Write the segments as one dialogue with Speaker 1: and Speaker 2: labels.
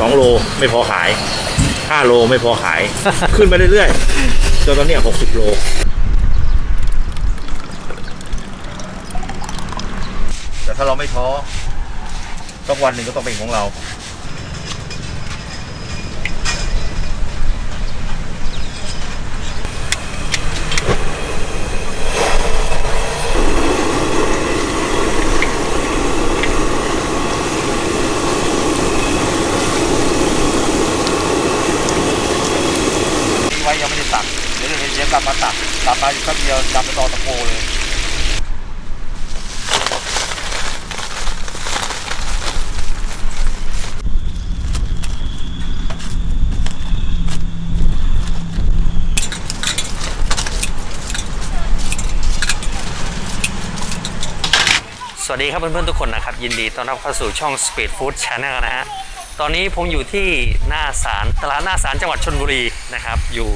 Speaker 1: สองโลไม่พอขายห้าโลไม่พอขาย ขึ้นไปเรื่อยๆจนตอนเนี้หกสิบโล แต่ถ้าเราไม่ท้อสักวันหนึ่งก็ต้องเป็นของเรา นี่ไว้ยังไม่ได้ตักเดี๋ยวเดี๋ยวเดี๋ยวกลับมาตักกลับมา อีกแป๊บเดียวดำไปตอตะโกเลย
Speaker 2: สวัสดีครับเพื่อนๆทุกคนนะครับ ยินดีต้อนรับเข้าสู่ช่อง Speed Food Channel นะฮะตอนนี้ผมอยู่ที่หน้าศาลตลาดหน้าศาลจังหวัดชนบุรีนะครับ อยู่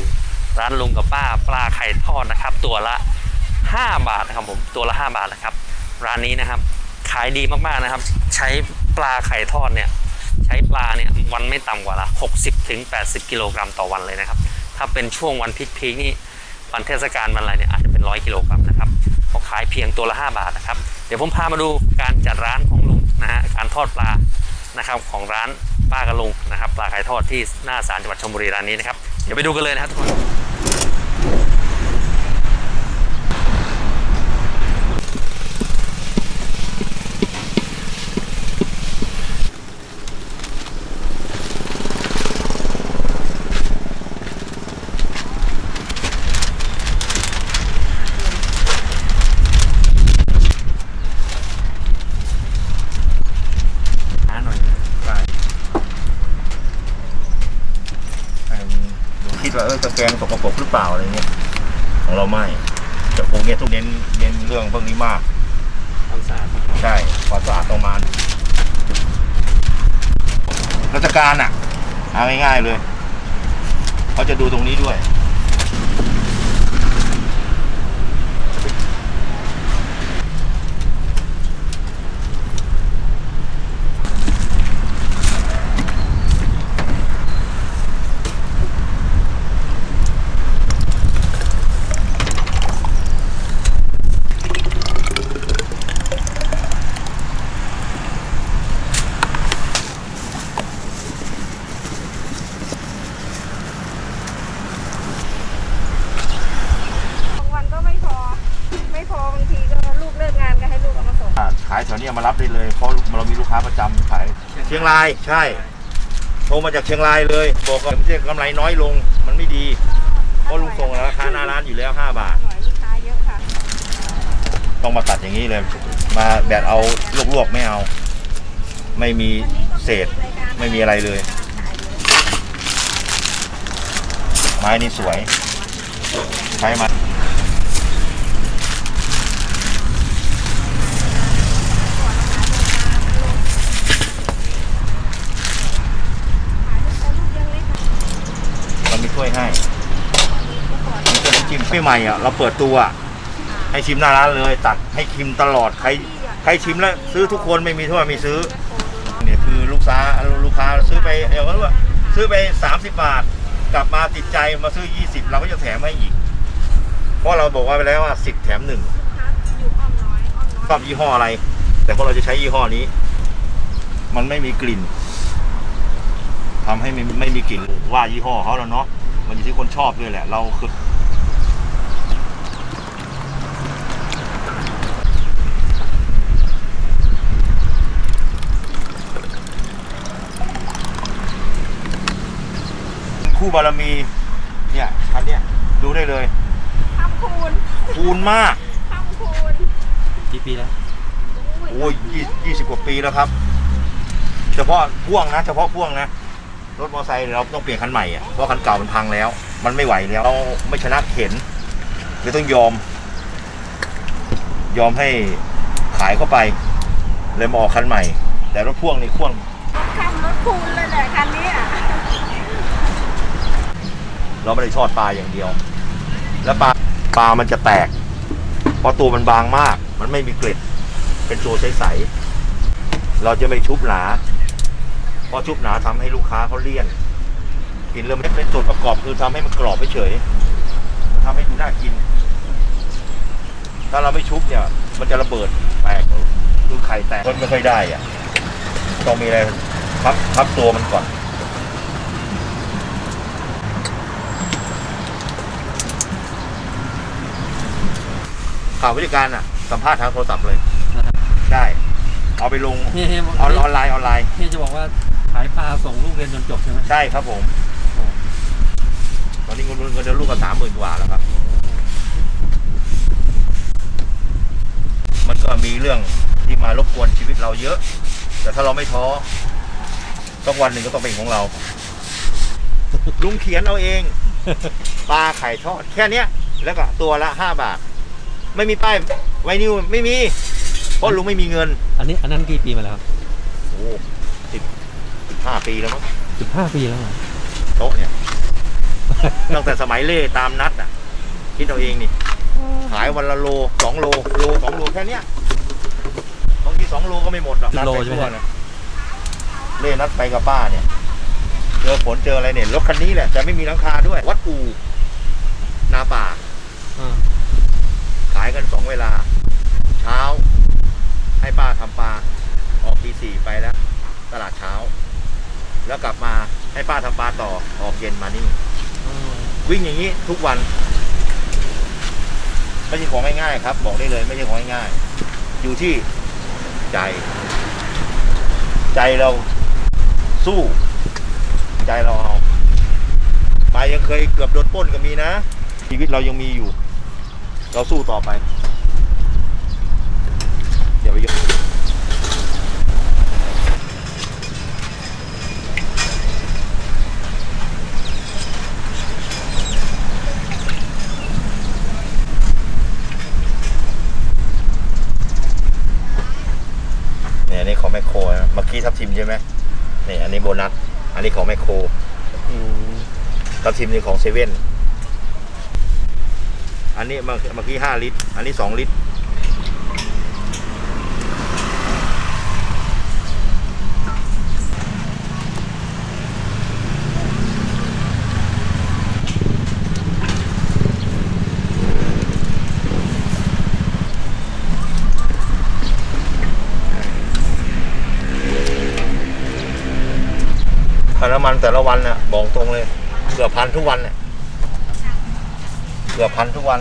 Speaker 2: ร้านลุงกับป้าปลาไข่ทอดนะครับ ตัวละ 5 บาทนะครับผมตัวละ 5 บาทนะครับ ร้านนี้นะครับ ขายดีมากๆนะครับ ใช้ปลาไข่ทอดเนี่ยใช้ปลาเนี่ยวันไม่ต่ำกว่าละ60ถึง80 กิโลกรัมต่อวันเลยนะครับ ถ้าเป็นช่วงวันพีคๆนี่วันเทศกาลวันอะไรเนี่ยอาจจะเป็นร้อยกิโลกรัมนะครับเขาขายเพียงตัวละ 5 บาทนะครับ เดี๋ยวผมพามาดูการจัดร้านของลุงนะฮะการทอดปลานะครับของร้าน ป้ากระลุงนะครับปลาไข่ทอดที่หน้าศาลจังหวัดชลบุรีร้านนี้นะครับเดี๋ยวไปดูกันเลยนะครับทุกคน หาหน่อย
Speaker 1: ใช่ให้มันดูคิด ว่าเออตะแกรงสกปรกหรือเปล่าอะไรเงี้ยของเราไม่แต่พวกเนี้ยทุกเน้นเน้นเรื่องพวกนี้มาก
Speaker 2: ความสะอาด
Speaker 1: ใช่ความสะอาดต้องมาราชการอะเอาง่ายๆเลยเขาจะดูตรงนี้ด้วย
Speaker 3: บางวันก็ไม่พอ ไม่พอบางทีก็ลูกเลิกงานก็ให้ลูกเอามาส่ง
Speaker 1: อ่าขายแถว เนี้ยมารับได้เลยเพราะเรามีลูกค้าประจำขายเชียงรายใช่โทรมาจากเชียงรายเลย บอกว่าไม่ใช่กำไรน้อยลงมันไม่ดีเพราะลุงส่งราคาหน้าร้านอยู่แล้ว 5 บาท
Speaker 3: หน่อยลูกค้าเยอะค่ะ
Speaker 1: ต้องมาตัดอย่างนี้เลย มาแบบเอาลวกๆไม่เอา ไม่มีเศษ ไม่มีอะไรเลย ไม้นี่สวย ใช้มาเรามีถ้วยให้มีถ้วยน้ำจิ้มไม่ ใหม่อะเราเปิดตัวอะให้ชิมหน้าร้านเลยตัดให้ชิมตลอดใครใครชิมแล้วซื้อทุกคนไม่มีถ้วยไม่ซื้อเนี่ยคือลูกค้าลูกค้าซื้อไปเดี๋ยวว่าซื้อไป 30 บาท กลับมาติดใจมาซื้อ 20 เราก็จะแถมให้อีก เพราะเราบอกว่าไปแล้วว่า 10 แถมหนึ่ง
Speaker 3: อยู่อ้อมน้อยอ้อมน้อย
Speaker 1: ชอบยี่ห้ออะไร แต่พวกเราจะใช้ยี่ห้อนี้ มันไม่มีกลิ่นทำให้ไม่ไม่มีกลิ่นว่ายี่ห้อเขาแล้วเนาะมันอยู่ที่คนชอบด้วยแหละ เราคือ คู่บารมี เนี่ยอันเนี้ยดูได้เลย
Speaker 3: ทำคูณ
Speaker 1: คูณมาก
Speaker 3: ทำคูณ
Speaker 2: กี่ปีแล้ว
Speaker 1: โอ้ยยี่ยี่สิบกว่าปีแล้วครับ เฉพาะพ่วงนะ เฉพาะพ่วงนะ รถมอเตอร์ไซค์เราต้องเปลี่ยนคันใหม่อะ เพราะคันเก่ามันพังแล้ว มันไม่ไหวแล้วเราไม่ชนะเข็นเลยต้องยอม ยอมให้ขายเข้าไป เลยมาออกคันใหม่ แต่รถพ่วงนี่พ่วง
Speaker 3: รถทำรถคูณเลยแหละคันนี้อะ
Speaker 1: เราไม่ได้ทอดปลาอย่างเดียว แล้วปลาปลามันจะแตก เพราะตัวมันบางมาก มันไม่มีเกล็ด เป็นตัวใสๆเราจะไม่ชุบหนา เพราะชุบหนาทำให้ลูกค้าเขาเลี่ยน กินเริ่มไม่เป็นส่วนประกอบคือทำให้มันกรอบเฉยๆทำให้ดูน่ากิน ถ้าเราไม่ชุบเนี่ย มันจะระเบิดแตกคือไข่แตกมันไม่ค่อยได้อะ ต้องมีอะไรพับพับตัวมันก่อน ข่าววิธีการอะ สัมภาษณ์ทางโทรศัพท์เลยได้ เอาไปลง
Speaker 2: เฮียเฮีย
Speaker 1: ออนออนไลน์ออนไลน์
Speaker 2: เฮียจะบอกว่าขายปลาส่งลูกเรียนจนจบใช่ไหม
Speaker 1: ใช่ครับผมตอนนี้เงินเงินเดือนลูกก็สามหมื่นกว่าแล้วครับ มันก็มีเรื่องที่มารบกวนชีวิตเราเยอะ แต่ถ้าเราไม่ท้อสักวันหนึ่งก็ต้องเป็นของเรา ลุงเขียนเอาเอง ปลาไข่ทอด แค่เนี้ย แล้วก็ตัวละห้าบาท ไม่มีป้ายไวนิวไม่มีเพราะลุงไม่มีเงิน
Speaker 2: อันนี้อันนั้นกี่ปีมาแล้วครับ
Speaker 1: โอ้สิบสิบห้าปีแล้วมั้ง
Speaker 2: สิบห้าปีแล้ว
Speaker 1: โต๊ะเนี่ย ตั้งแต่สมัยเล่ตามนัดอะคิดเอาเองนี่ขายวันละโลสองโลโลสองโลแค่เนี้ยบางทีสองโลก็ไม่หมดหรอก
Speaker 2: สิบโล
Speaker 1: นัดป
Speaker 2: ใช่ไหม
Speaker 1: ทั่วนะเล่นัดไปกับป้าเนี่ยเจอฝนเจออะไรเนี่ยรถคันนี้แหละแต่ไม่มีหลังคาด้วย วัดอูนาป่า
Speaker 2: อ่า
Speaker 1: ขาย กันสองเวลา เช้า ให้ป้าทำปลาออกตีสี่ไปแล้ว ตลาดเช้า แล้วกลับมาให้ป้าทำปลาต่อออกเย็นมานี่วิ่งอย่างนี้ทุกวันไม่ใช่ของง่ายๆครับ บอกได้เลยไม่ใช่ของง่ายๆอยู่ที่ใจ ใจเราสู้ ใจเราเอาไปยังเคยเกือบโดนปล้นก็มีนะ ชีวิตเรายังมีอยู่ เราสู้ต่อไปอย่าไปยกเนี่ยอันนี้ของแมคโครนะเมื่อกี้ทับทิมใช่ไหมนี่อันนี้โบนัส อันนี้ของแมคโคร
Speaker 2: อืม
Speaker 1: ทับทิมนี่ของเซเว่น อันนี้เมื่อกี้ห้าลิตร อันนี้สองลิตร น้ำมันแต่ละวันน่ะ บอกตรงเลย เกือบพันทุกวันเนี่ย เกือบพันทุกวัน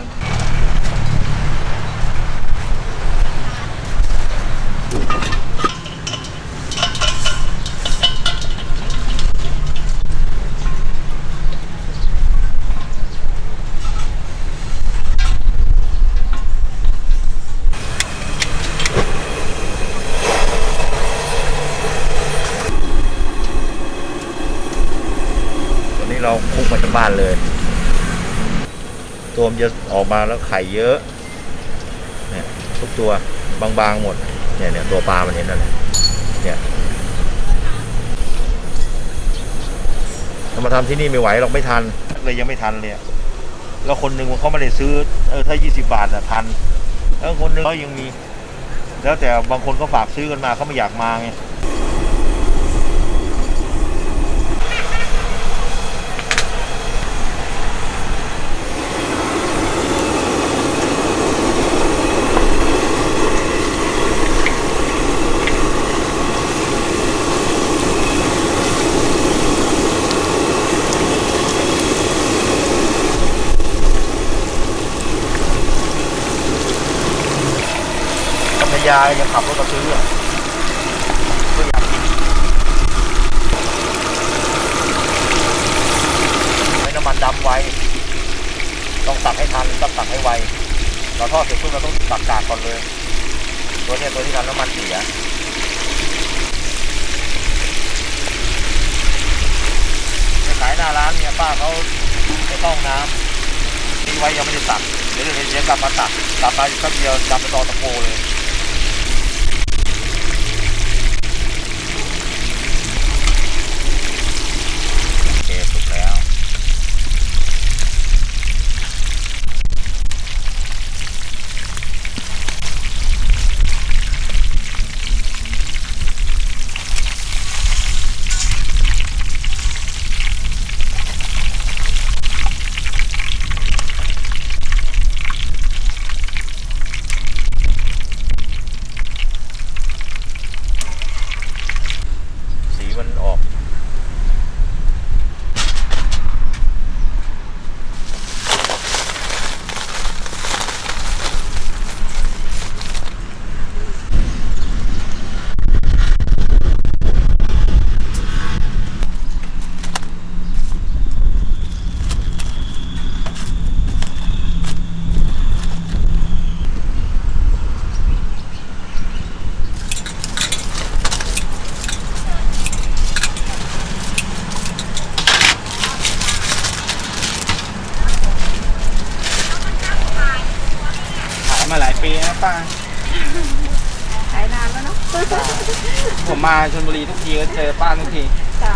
Speaker 1: ตอนนี้เราคุกมาจากบ้านเลย ตัวมันจะออกมาแล้วไข่เยอะเนี่ยทุกตัวบางๆหมดเนี่ยเนี่ยตัวปลามันเห็นนั่นแหละเนี่ยเรามาทำที่นี่ไม่ไหวเราไม่ทันเลยยังไม่ทันเลยแล้วคนหนึ่งเขาไม่ได้ซื้อเออถ้า20บาทอะทันแล้วคนหนึ่งเขายังมี แล้วแต่บางคนก็ฝากซื้อกันมาเขาไม่อยากมาไง พัทยายังขับรถมาซื้ออะก็อยากกินให้น้ำมันดำไวต้องตักให้ทันต้องตักให้ไว เราทอดเสร็จปุ๊บเราต้องตักกากก่อนเลย ตัวเนี้ยตัวที่ทำน้ำมันเสียไปขายหน้าร้านเนี่ยป้าเขาไปเข้องน้ำทิ้งไว้ยังไม่ได้ตักเดี๋ยวเดี๋ยวเดี๋ยวกลับมาตักกลับมาอีกแป๊บเดียวดำไปตอตะโพเลยโอเคสุกแล้ว น
Speaker 4: ป้า
Speaker 3: ขายนานแล้วเนาะ
Speaker 4: ผมมาชลบุรีทุกทีก็เจอป้าทุกที
Speaker 3: จ้ะ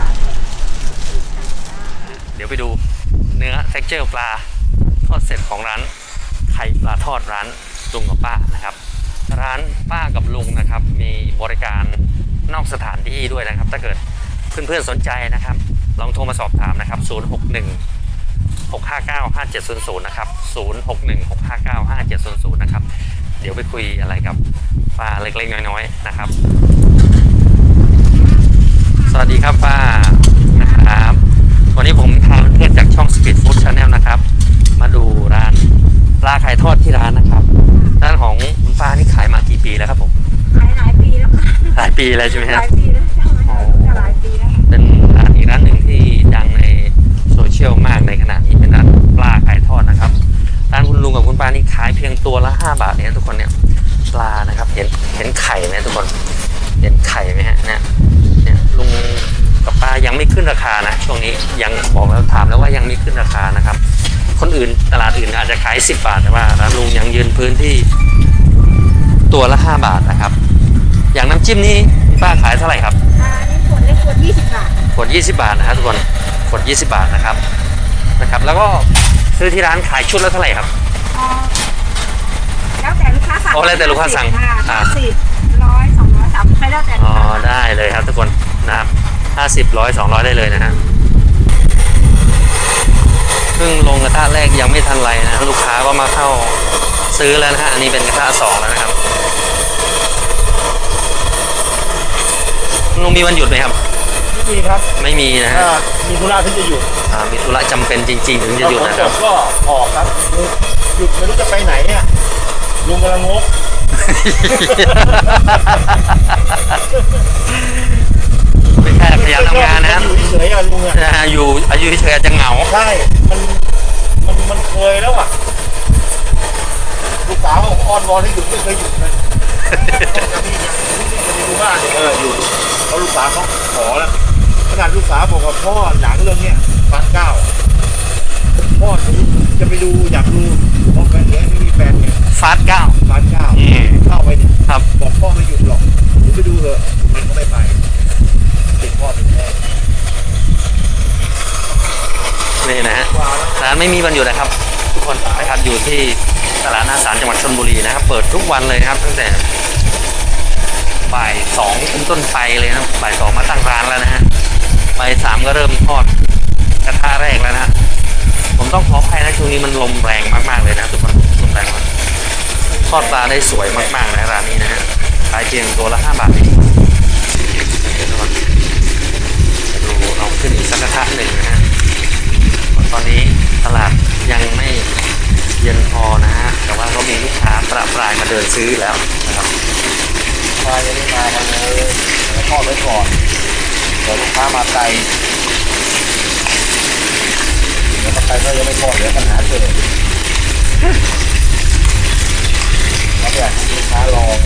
Speaker 2: เดี๋ยวไปดูเนื้อ t e x t อร์ปลาทอดเสร็จของร้านไข่ปลาทอดร้านลุงกับป้านะครับ ร้านป้ากับลุงนะครับ มีบริการนอกสถานที่ด้วยนะครับ ถ้าเกิดเพื่อนๆสนใจนะครับ ลองโทรมาสอบถามนะครับ 061 659 5700 นะครับ 061 659 5700 นะครับ เดี๋ยวไปคุยอะไรกับป้าเล็กๆน้อยๆนะครับ สวัสดีครับป้านะครับ วันนี้ผมพาเพื่อนๆจากช่อง Speed Food Channel นะครับ มาดูร้านปลาไข่ทอดที่ร้านนะครับร้านของคุณป้านี่ขายมากี่ปีแล้วครับผม
Speaker 3: ขายหลายปีแล้วค่ะ
Speaker 2: หลายปีแล้วใช่ไหม
Speaker 3: ห
Speaker 2: ฮะ
Speaker 3: ลายปีแล้วใช่ไหมจะหลายปีแล้ว
Speaker 2: เป็นร้านอีกร้านหนึ่งที่ดังในโซเชียลมากในขณะนี้เป็นร้านปลาไข่ทอดนะครับ ร้านคุณลุงกับคุณป้านี่ขายเพียงตัวละ5บาทเนี่ยทุกคนเนี่ยปลานะครับเห็นเห็นไข่ไหมทุกคน เห็นไข่ไหมฮะเนี่ยเนี่ยลุงกับป้ายังไม่ขึ้นราคานะช่วงนี้ยังบอกแล้วถามแล้วว่ายังไม่ขึ้นราคานะครับ คนอื่นตลาดอื่นอาจจะขาย 10 บาทแต่ว่าร้านลุงยังยืนพื้นที่ตัวละ 5 บาทนะครับ อย่างน้ำจิ้มนี่ป้าขายเท่าไหร่ครับ
Speaker 3: อ่านี่ขวดเล็กขวดยี่สิบบาท
Speaker 2: ขวด20 บาทนะครับทุกคนขวด20 บาทนะครับนะครับ แล้วก็ ซื้อที่ร้านขายชุดละเท่าไหร่ครับ
Speaker 3: อ๋อแล้วแต่ลูกค้าสั่ง
Speaker 2: อ๋อแล้วแต่ลูกค้าสั่งอ่า
Speaker 3: ห้าสิบร้อยสองร้อยสามไปแล้วแต่ลู
Speaker 2: อ๋
Speaker 3: ก
Speaker 2: อ
Speaker 3: ค้าสั่ง
Speaker 2: ได้เลยครับทุกคนนะครับห้าสิบร้อยสองร้อยได้เลยนะฮะเพิ่งลงกระทะแรกยังไม่ทันไรนะลูกค้าก็มาเข้าซื้อแล้วนะฮะอันนี้เป็นกระทะสองแล้วนะครับลุงมีวันหยุดไหมครับ
Speaker 1: ไม่มีครับ
Speaker 2: ไม่มีนะฮะ
Speaker 1: ถ้ามีธุระที่จะหยุด
Speaker 2: อ่ามีธุระจำเป็นจริง ๆ ถึงจะหยุด
Speaker 1: ฝน
Speaker 2: นะ
Speaker 1: ต
Speaker 2: ครับ
Speaker 1: กก็ออกครับหยุดไม่รู้จะไปไหนเนี่ยลุงกำลังงก
Speaker 2: เป็นแค่พยายามทำงานนะครับ
Speaker 1: อยู่เฉยๆอะลุงอะ
Speaker 2: นะฮะอยู่อายุเฉยๆอาจจะเหงา
Speaker 1: ใช่มันมันมันเคยแล้วอะลูกสาวอ้อนวอนให้หยุดไม่เคยหยุดเลยจะมีอย่างนี้จะมีดูบ้านเนี่ยเออหยุดเพราะลูกสาวเขาขอแล้ว ขนาดลูกสาวบอกว่าพ่อหนังเรื่องเนี้ยฟันเก้าพ่อจะไปดูอยากดูเพราะแฟนเนี้ยไม่มีแฟนไง
Speaker 2: ฟาสเก้า
Speaker 1: ฟันเก้า
Speaker 2: อืม
Speaker 1: เข้าไปเนี่ย
Speaker 2: ครับ
Speaker 1: บอกพ่อไม่หยุดหรอกหนูไปดูเถอะมันก็ไม่ไปติดพ่อติดแม่
Speaker 2: นี่นะฮะ
Speaker 1: ว่าแล้ว
Speaker 2: ร้านไม่มีวันหยุดนะครับ ทุกคนนะครับอยู่ที่ตลาดหน้าศาลจังหวัดชลบุรีนะครับ เปิดทุกวันเลยนะครับ ตั้งแต่บ่ายสองเป็นต้นไปเลยนะครับบ่ายสองมาตั้งร้านแล้วนะฮะ บ่ายสามก็เริ่มทอดกระทะแรกแล้วนะผมต้องขออภัยนะช่วงนี้มันลมแรงมากๆเลยนะทุกคนลมแรงมากทอดปลาได้สวยมากๆนะร้านนี้นะฮะขายเพียงตัวละห้าบาทเองเดี๋ยวทุกคนเดี๋ยวดูเอาขึ้นอีกสักกระทะหนึ่งนะฮะตอนนี้ตลาดยังไม่เย็นพอนะฮะแต่ว่าก็มีลูกค้าประปรายมาเดินซื้อแล้วนะครับ
Speaker 1: มายังไม่มาเลยทอดไว้ก่อน ดี๋ยวลูกค้ามาไกลเดี๋ยวมาไกลก็ยังไม่ทอดเดี๋ยวปัญหาเกิดแล้วอยากให้ลูกค้าลอง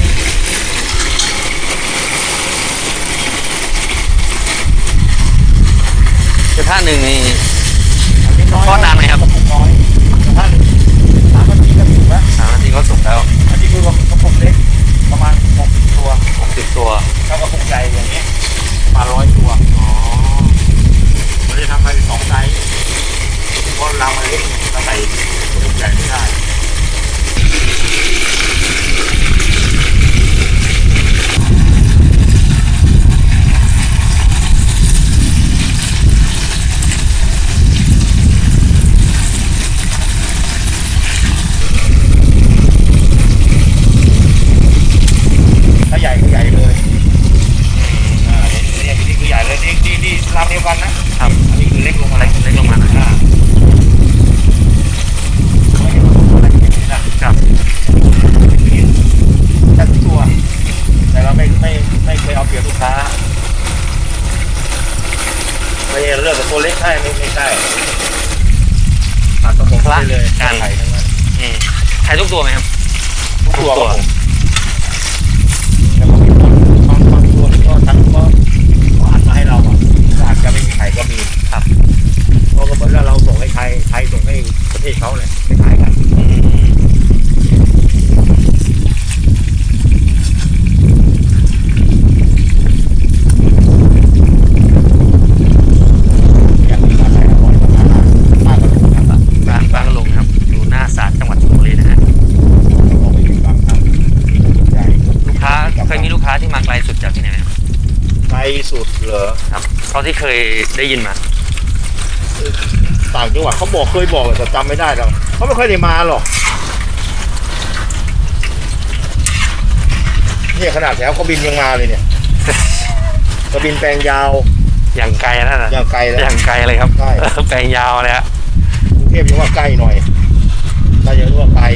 Speaker 2: กระทะหนึ่งนี่
Speaker 1: อันนี้น้อย
Speaker 2: ทอดนานไหมครับ
Speaker 1: กระปุกน้อยกระทะหนึ่งสามนาทีก็ถึงแล้ว
Speaker 2: สามนาทีก็สุกแล้ว
Speaker 1: อันนี้คือกระปุกเล็กประมาณหกสิบตัว
Speaker 2: 60ตัว
Speaker 1: ถ้ากระปุกใหญ่อย่างนี้ ประมาณร้อยตัว
Speaker 2: อ๋อ
Speaker 1: ผมจะทำไปสองไซส์เพราะเรามันเล็กเราใส่ลูกใหญ่ไม่ได้ ถ้าใหญ่ก็ใหญ่เลยอ่านี่นี่คือใหญ่เลยนี่นี่นี่ลำเดียวกันนะ
Speaker 2: ครับ
Speaker 1: อันนี้คือเล็กลงมา
Speaker 2: เล็กเล็กลงมาหน่อย
Speaker 1: อ่าไม่เห็นอะไรอย่างนี้นะครับ จัดตัว แต่เราไม่ไม่ไม่เคยเอาเปรียบลูกค้า ไม่ใช่เลื อกแต่ตัวเล็กให้ไม่ไม่ใช่ตัดกระผมได้เลย
Speaker 2: การ
Speaker 1: ไข่ทั้งนั้น
Speaker 2: อืมขายทุกตัวไหมครับ
Speaker 1: ทุกตัวครับผมแล้วก็มีคนบางบางตัวก็ทั้งก็ก็อัดมาให้เราอะก็อาจจะไม่มีใครก็มี
Speaker 2: ครับ
Speaker 1: เพราะก็เหมือนว่าเราส่งให้ใครไทยส่งให้ประเทศเขาเลยไม่ขายกัน
Speaker 2: อืม เท่าที่เคยได้ยินมา
Speaker 1: ต่างจังหวัดเขาบอกเคยบอกแต่จำไม่ได้แล้วเขาไม่ค่อยได้มาหรอกเนี่ยขนาดแถวเขาบินยังมาเลยเนี่ยกระบินแปลงยาว
Speaker 2: อย่างไกลนั่นนะ
Speaker 1: อย่างไกลแล้ว
Speaker 2: อย่างไกลเลยครับ
Speaker 1: ใช่
Speaker 2: แปลงยาวเลยฮะ
Speaker 1: กรุงเทพยังว่าใกล้หน่อยถ้ายังว่าไกล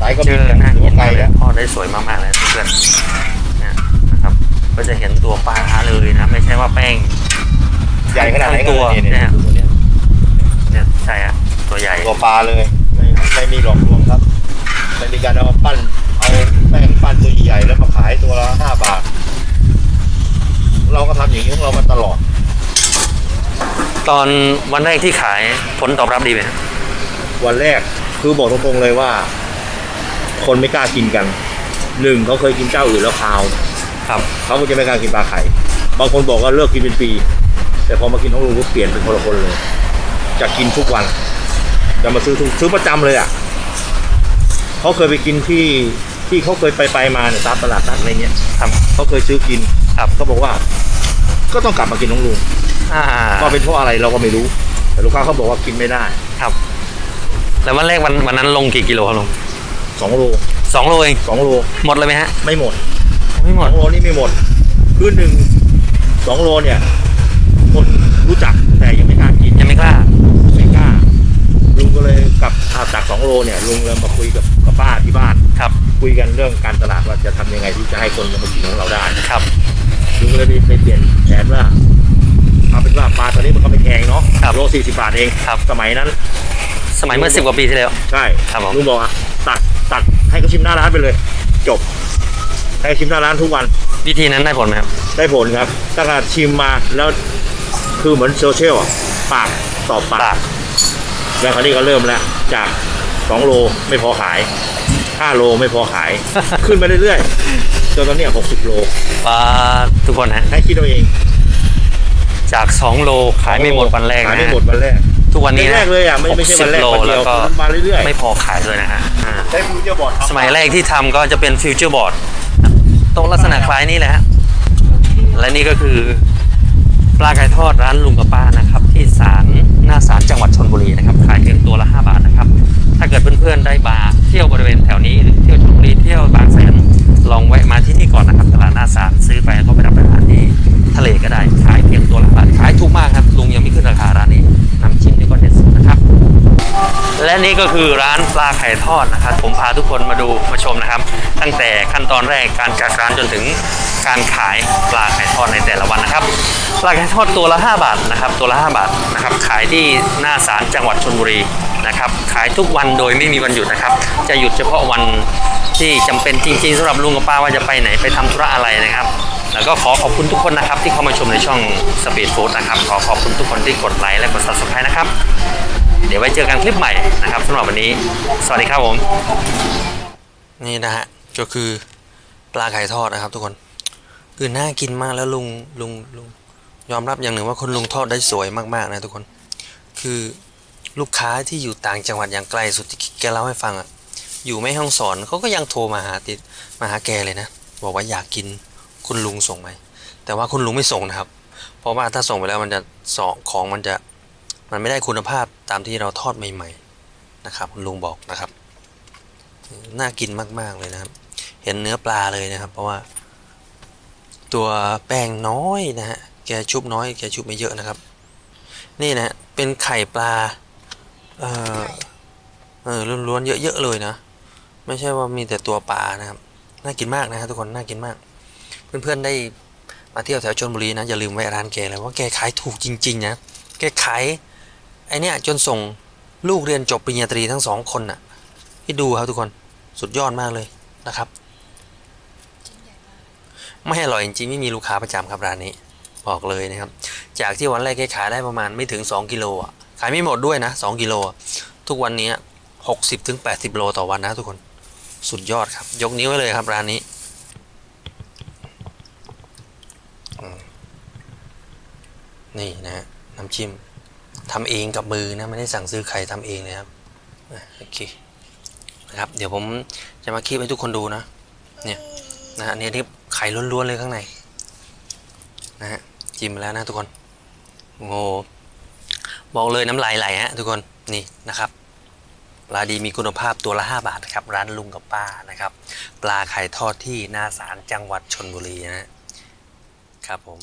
Speaker 1: สายก็
Speaker 2: เจ
Speaker 1: บิน
Speaker 2: อหน้า
Speaker 1: ถือ
Speaker 2: หิน
Speaker 1: ว่าไกล
Speaker 2: มาเล
Speaker 1: แล้
Speaker 2: ยว พ่อได้สวยมากๆเลยเพื่อนๆเนี่ยนะครับ ก็จะเห็นตัวปลาเลยนะ ไม่ใช่ว่าแป้ง
Speaker 1: ใหญ่ขนาดไหน
Speaker 2: ทั้งตัว
Speaker 1: ก็เนี่ย
Speaker 2: เนี่
Speaker 1: เนี่ย
Speaker 2: ย
Speaker 1: ตัวเนี้ย
Speaker 2: เนี่ยใช่ฮะตัวใหญ่
Speaker 1: ตัวปลาเลยไม่ไม่มีหลอกลวงครับไม่มีการเอามาปั้น เอาแป้งปั้นตัวใหญ่แล้วมาขายตัวละห้าบาท เราก็ทำอย่างนี้ของเรามาตลอด
Speaker 2: ตอนวันแรกที่ขายผลตอบรับดีไหมฮะ
Speaker 1: วันแรกคือบอกตรงๆเลยว่า คนไม่กล้ากินกันหนึ่งเขาเคยกินเจ้าอื่นแล้วคาว
Speaker 2: ครับ
Speaker 1: เขาก็จะไม่กล้ากินปลาไข่ บางคนบอกว่าเลิกกินเป็นปี แต่พอมากินของลุงก็เปลี่ยนเป็นคนละคนเลย จะกินทุกวัน จะมาซื้อทุกซื้อประจำเลยอะ เขาเคยไปกินที่ที่เขาเคยไปไปมาเนี่ยตามตลาดนัดอะไรเงี้ย
Speaker 2: ครับ
Speaker 1: เขาเคยซื้อกิน
Speaker 2: ครับ
Speaker 1: เขาบอกว่า ก็ต้องกลับมากินของลุง
Speaker 2: อ่า
Speaker 1: ก็เป็นเพราะอะไรเราก็ไม่รู้ แต่ลูกค้าเขาบอกว่ากินไม่ได้
Speaker 2: ครับ แล้ววันแรกวันวันนั้นลงกี่กิโลครับลุง
Speaker 1: สองโล
Speaker 2: สองโลเอง
Speaker 1: สองโล
Speaker 2: หมดเลยไหมฮะ
Speaker 1: ไม่หมด
Speaker 2: ไม่หม
Speaker 1: ส
Speaker 2: ด
Speaker 1: องโลนี่ไม่หมด คือหนึ่งสองโลเนี่ย คนรู้จักแต่ยังไม่กล้ากิน
Speaker 2: ยังไม่กล้า
Speaker 1: ไม่กล้า ลุงก็เลยกลับอ่าจากสองโลเนี่ย ลุงเลยมาคุยกับกับป้าที่บ้าน
Speaker 2: ครับ
Speaker 1: คุยกันเรื่องการตลาดว่าจะทำยังไงที่จะให้คนมากินของเราได้
Speaker 2: ครับ
Speaker 1: ลุงก็เลยไปเปลี่ยนแผนว่าเอาเป็นว่าปลาตอนนี้มันก็ไม่แพงเนาะ
Speaker 2: ครับ
Speaker 1: โลสี่สิบบาทเอง
Speaker 2: ครับ
Speaker 1: สมัยนั้น
Speaker 2: สมัยเมื่อสิบกว่าปีที่แล้ว
Speaker 1: ใช่
Speaker 2: ครับผม
Speaker 1: ลุงบอกอะตักตักให้เขาชิมหน้าร้านไปเลย จบ ให้เขาชิมหน้าร้านทุกวัน
Speaker 2: วิธีนั้นได้ผลไหมครับ
Speaker 1: ได้ผลครับตั้งแต่ชิมมาแล้วคือเหมือนโซเชียลอะปากตอบปาก แล้วคราวนี้ก็เริ่มแล้ว จาก2โลไม่พอขาย5โลไม่พอขาย ขึ้นมาเรื่อยๆจนตอนเนี้ย60โล
Speaker 2: ว่าทุกคนฮะ
Speaker 1: ให้คิดเอาเอง
Speaker 2: จาก2โลขายไม่หมดวันแรก
Speaker 1: ขาย
Speaker 2: นะ
Speaker 1: ไม่
Speaker 2: ฮะ
Speaker 1: หมดวันแรก
Speaker 2: ทุกวันนี้
Speaker 1: แร
Speaker 2: นะ
Speaker 1: กเลยอะไม่ไม่ใช่วันแรก
Speaker 2: 60โล
Speaker 1: วันเดี
Speaker 2: แล้
Speaker 1: ยว
Speaker 2: วก็
Speaker 1: มาเรื่อย
Speaker 2: ไม่พอขายด้วยนะฮะอ่า
Speaker 1: ๆใช้ฟิวเจอร์บอร์ด
Speaker 2: สมัยแรกที่ทำก็จะเป็นฟิวเจอร์บอร์ด โตรงลักษณะคล้ายนี่แหละฮะและนี่ก็คือปลาไก่ทอดร้านลุงกับป้านะครับ ที่ศาลหน้าศาลจังหวัดชนบุรีนะครับขายเพียงตัวละ 5 บาทนะครับ ถ้าเกิดเพื่อนๆได้มาเที่ยวบริเวณแถวนี้หรือเที่ยวชลบุรีเที่ยวบางแสนลองแวะมาที่นี่ก่อนนะครับตลาดหน้าศาลซื้อไปแล้วก็ไปรับประทานที่ทะเลก็ได้ขายเพียงตัวละบาทขายถูกมากครับ และนี่ก็คือร้านปลาไข่ทอดนะครับ ผมพาทุกคนมาดูมาชมนะครับ ตั้งแต่ขั้นตอนแรกการจัดร้านจนถึงการขายปลาไข่ทอดในแต่ละวันนะครับ ปลาไข่ทอดตัวละ 5 บาทนะครับ ตัวละ 5 บาทนะครับ ขายที่หน้าศาลจังหวัดชลบุรีนะครับ ขายทุกวันโดยไม่มีวันหยุดนะครับ จะหยุดเฉพาะวันที่จำเป็นจริงๆสำหรับลุงกับป้าว่าจะไปไหนไปทำธุระอะไรนะครับ แล้วก็ขอขอบคุณทุกคนนะครับ ที่เข้ามาชมในช่อง Speed Food นะครับ ขอขอบคุณทุกคนที่กดไลค์และกด Subscribe นะครับ เดี๋ยวไว้เจอกันคลิปใหม่นะครับสำหรับวันนี้ สวัสดีครับผม นี่นะฮะ ก็คือปลาไข่ทอดนะครับ ทุกคน คือน่ากินมากแล้วลุงลุงลุงยอมรับอย่างหนึ่งว่าคนลุงทอดได้สวยมากๆนะทุกคน คือลูกค้าที่อยู่ต่างจังหวัดอย่างไกลสุดที่แกเล่าให้ฟังอะ อยู่แม่ห้องสอนเขาก็ยังโทรมาหาติดมาหาแกเลยนะ บอกว่าอยากกินคุณลุงส่งไหมแต่ว่าคุณลุงไม่ส่งนะครับ เพราะว่าถ้าส่งไปแล้วมันจะสอของมันจะ มันไม่ได้คุณภาพตามที่เราทอดใหม่ๆนะครับลุงบอกนะครับ น่ากินมากๆเลยนะครับ เห็นเนื้อปลาเลยนะครับ เพราะว่า ตัวแป้งน้อยนะฮะแกชุบน้อยแกชุบไม่เยอะนะครับ นี่นะเป็นไข่ปลาเออเออล้วนๆเยอะๆเลยนะ ไม่ใช่ว่ามีแต่ตัวปลานะครับ น่ากินมากนะฮะทุกคนน่ากินมาก เพื่อนๆได้มาเที่ยวแถวชลบุรีนะอย่าลืมแวะร้านแกเลยว่าแกขายถูกจริง ๆ นะแกขาย ไอเนี้ยจนส่งลูกเรียนจบปริญญาตรีทั้งสองคนน่ะที่ดูครับทุกคนสุดยอดมากเลยนะครับ ไม่อร่อยจริงไม่มีลูกค้าประจำครับร้านนี้บอกเลยนะครับ จากที่วันแรกแกขายได้ประมาณไม่ถึง 2 กิโลอะขายไม่หมดด้วยนะ 2 กิโลอะทุกวันนี้ 60ถึง80 โลต่อวันนะทุกคนสุดยอดครับ ยกนิ้วให้เลยครับร้านนี้นี่นะฮะน้ำจิ้ม ทำเองกับมือนะไม่ได้สั่งซื้อใครทำเองเลยครับโอเคนะครับ เดี๋ยวผมจะมาคีบให้ทุกคนดูนะ เนี่ยนะฮะเนี่ยที่ไข่ล้วนๆเลยข้างในนะฮะจิ้มแล้วนะทุกคนโอ้บอกเลยน้ำลายไหลฮะทุกคนนี่นะครับปลาดีมีคุณภาพตัวละ 5 บาทครับร้านลุงกับป้านะครับ ปลาไข่ทอดที่หน้าศาลจังหวัดชนบุรีนะฮะครับผม